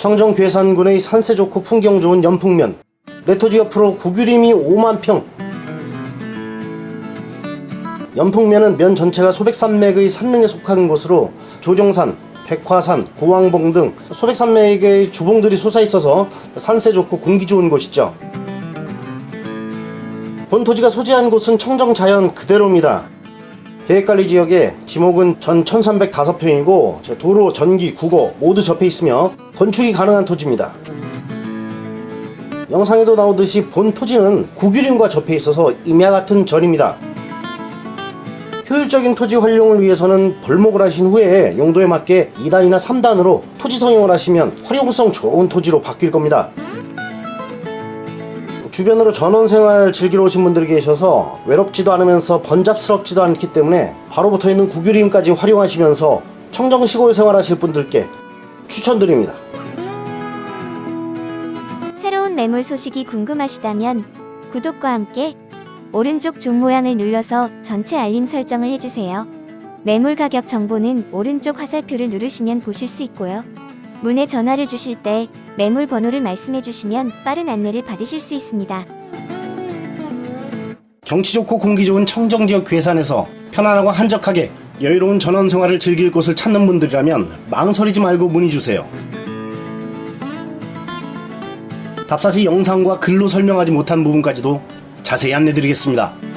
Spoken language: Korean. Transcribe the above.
청정 괴산군의 산세 좋고 풍경 좋은 연풍면 레토지 옆으로 구규림이 5만 평 연풍면은 면 전체가 소백산맥의 산릉에 속한 곳으로 조정산, 백화산, 구왕봉 등 소백산맥의 주봉들이 솟아있어서 산세 좋고 공기 좋은 곳이죠. 본 토지가 소재한 곳은 청정 자연 그대로입니다. 계획관리 지역에 지목은 전 1305평이고 도로, 전기, 국어 모두 접해 있으며 건축이 가능한 토지입니다. 영상에도 나오듯이 본 토지는 구규림과 접해 있어서 임야 같은 절입니다. 효율적인 토지 활용을 위해서는 벌목을 하신 후에 용도에 맞게 2단이나 3단으로 토지 성형을 하시면 활용성 좋은 토지로 바뀔 겁니다. 주변으로 전원 생활 즐기러 오신 분들이 계셔서 외롭지도 않으면서 번잡스럽지도 않기 때문에 바로 붙어 있는 구규림까지 활용하시면서 청정 시골 생활하실 분들께 추천드립니다. 새로운 매물 소식이 궁금하시다면 구독과 함께 오른쪽 종 모양을 눌러서 전체 알림 설정을 해주세요. 매물 가격 정보는 오른쪽 화살표를 누르시면 보실 수 있고요. 문의 전화를 주실 때 매물 번호를 말씀해 주시면 빠른 안내를 받으실 수 있습니다. 경치 좋고 공기 좋은 청정 지역 괴산에서 편안하고 한적하게 여유로운 전원 생활을 즐길 곳을 찾는 분들이라면 망설이지 말고 문의 주세요. 답사시 영상과 글로 설명하지 못한 부분까지도 자세히 안내드리겠습니다.